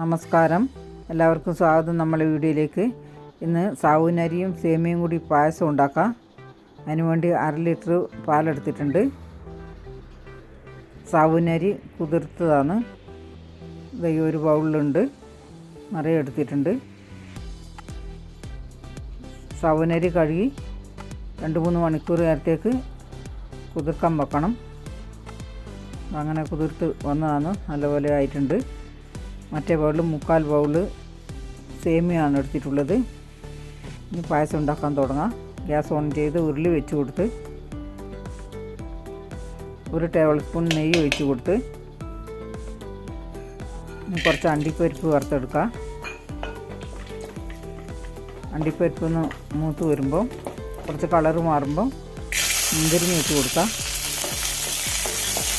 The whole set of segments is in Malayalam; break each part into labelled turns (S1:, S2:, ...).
S1: നമസ്കാരം. എല്ലാവർക്കും സ്വാഗതം നമ്മളെ വീഡിയോയിലേക്ക്. ഇന്ന് സാവുനരിയും സേമിയയും കൂടി പായസം ഉണ്ടാക്കാം. അതിനുവേണ്ടി അര ലിറ്റർ പാലെടുത്തിട്ടുണ്ട്. സാവുനരി കുതിർത്തതാണ്. ഈ ഒരു ബൗളിലുണ്ട്. നിറയെ എടുത്തിട്ടുണ്ട്. സാവുനരി കഴുകി രണ്ട് മൂന്ന് മണിക്കൂർ നേരത്തേക്ക് കുതിർക്കാൻ വെക്കണം. അങ്ങനെ കുതിർത്ത് വന്നതാണ്. നല്ലപോലെ ആയിട്ടുണ്ട്. മറ്റേ ബൗളിൽ മുക്കാൽ ബൗൾ സേമിയാണ് എടുത്തിട്ടുള്ളത്. ഇനി പായസം ഉണ്ടാക്കാൻ തുടങ്ങാം. ഗ്യാസ് ഓൺ ചെയ്ത് ഉരുളി വെച്ച് കൊടുത്ത് ഒരു ടേബിൾ സ്പൂൺ നെയ്യ് ഒഴിച്ച് കൊടുത്ത് കുറച്ച് അണ്ടിപ്പരിപ്പ് വറുത്തെടുക്കാം. അണ്ടിപ്പരിപ്പ് ഒന്ന് മൂത്ത് വരുമ്പോൾ കുറച്ച് കളറ് മാറുമ്പോൾ മുന്തിരിഞ്ഞ് വെച്ച് കൊടുക്കാം.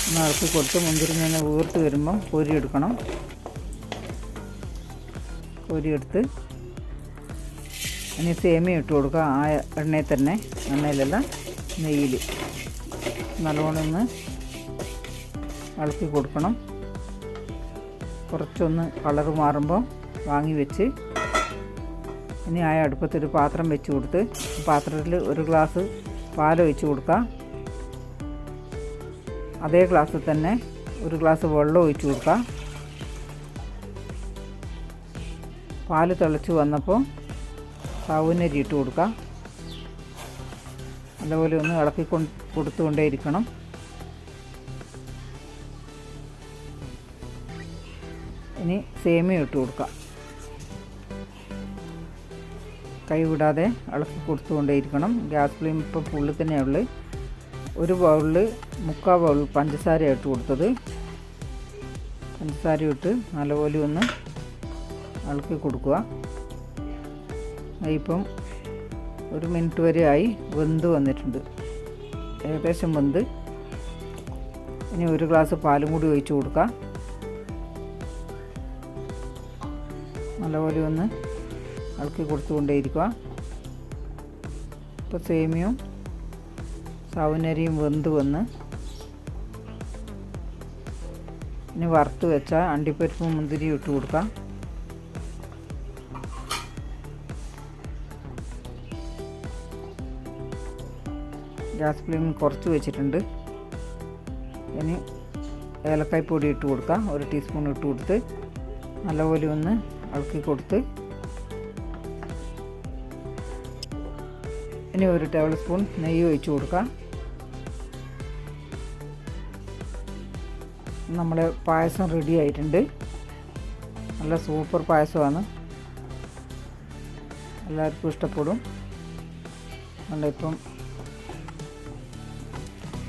S1: ഒന്ന് ഇറക്കി കൊടുത്ത് മുന്തിരിഞ്ഞ് വീർത്ത് വരുമ്പം കോരി എടുക്കണം. കോരിയെടുത്ത് ഇനി സേമിയ ഇട്ട് കൊടുക്കുക. ആ എണ്ണയിൽ തന്നെ എണ്ണയിലല്ല നെയ്യിൽ. നല്ലോണം ഒന്ന് ഇളക്കി കൊടുക്കണം. കുറച്ചൊന്ന് കളറ് മാറുമ്പോൾ വാങ്ങി വെച്ച് ഇനി ആ അടുപ്പത്തൊരു പാത്രം വെച്ച് കൊടുത്ത് പാത്രത്തിൽ ഒരു ഗ്ലാസ് പാൽ ഒഴിച്ച് കൊടുക്കുക. അതേ ഗ്ലാസ്സിൽ തന്നെ ഒരു ഗ്ലാസ് വെള്ളം ഒഴിച്ച് കൊടുക്കുക. പാൽ തിളച്ച് വന്നപ്പോൾ സാവൂനരി ഇട്ട് കൊടുക്കാം അതുപോലെ ഒന്ന് ഇളക്കി കൊണ്ട് കൊടുത്തുകൊണ്ടേയിരിക്കണം. ഇനി സേമിയ ഇട്ട് കൊടുക്കാം കൈ വിടാതെ ഇളക്കി കൊടുത്തുകൊണ്ടേയിരിക്കണം. ഗ്യാസ് ഫ്ലെയിം ഇപ്പോൾ ഫുള്ളിൽ തന്നെയുള്ളു ഒരു ബൗളിൽ മുക്കാൽ ബൗൾ പഞ്ചസാര ഇട്ട് കൊടുത്തത്. പഞ്ചസാര ഇട്ട് നല്ലപോലെ ഒന്ന് ഇളക്കി കൊടുക്കുക. ഇപ്പം ഒരു മിനിറ്റ് വരെ ആയി വെന്ത് വന്നിട്ടുണ്ട്. ഏകദേശം വെന്ത്. ഇനി ഒരു ഗ്ലാസ് പാലും കൂടി ഒഴിച്ച് കൊടുക്കുക നല്ലപോലെ ഒന്ന് ഇളക്കി കൊടുത്തുകൊണ്ടേയിരിക്കുക. ഇപ്പോൾ സേമിയും സൗനരിയും വെന്ത് വന്ന് ഇനി വറുത്ത് വെച്ച അണ്ടിപ്പരിപ്പും മുന്തിരിയും ഇട്ട് കൊടുക്കാം. ഗ്യാസ് ഫ്ലെയിം കുറച്ച് വെച്ചിട്ടുണ്ട്. ഇനി ഏലക്കായ് പൊടി ഇട്ട് കൊടുക്കാം. ഒരു ടീസ്പൂൺ ഇട്ട് കൊടുത്ത് നല്ലപോലെ ഒന്ന് ഇളക്കി കൊടുത്ത് ഇനി ഒരു ടേബിൾ സ്പൂൺ നെയ്യ് ഒഴിച്ച് കൊടുക്കാം. നമ്മുടെ പായസം റെഡി ആയിട്ടുണ്ട്. നല്ല സൂപ്പർ പായസമാണ്. എല്ലാവർക്കും ഇഷ്ടപ്പെടും. നമ്മളിപ്പം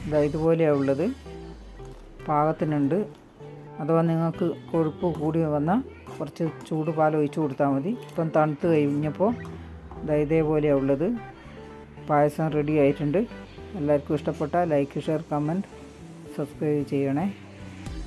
S1: ഇതാ ഇതുപോലെയാണ് ഉള്ളത്. പാകത്തിനുണ്ട്. അഥവാ നിങ്ങൾക്ക് കൊഴുപ്പ് കൂടി വന്നാൽ കുറച്ച് ചൂട് പാൽ ഒഴിച്ച് കൊടുത്താൽ മതി. ഇപ്പം തണുത്ത് കഴിഞ്ഞപ്പോൾ ഇതാ ഇതേപോലെയാണ് ഉള്ളത്. പായസം റെഡി ആയിട്ടുണ്ട്. എല്ലാവർക്കും ഇഷ്ടപ്പെട്ട ലൈക്ക് ഷെയർ കമന്റ് സബ്സ്ക്രൈബ് ചെയ്യണേ.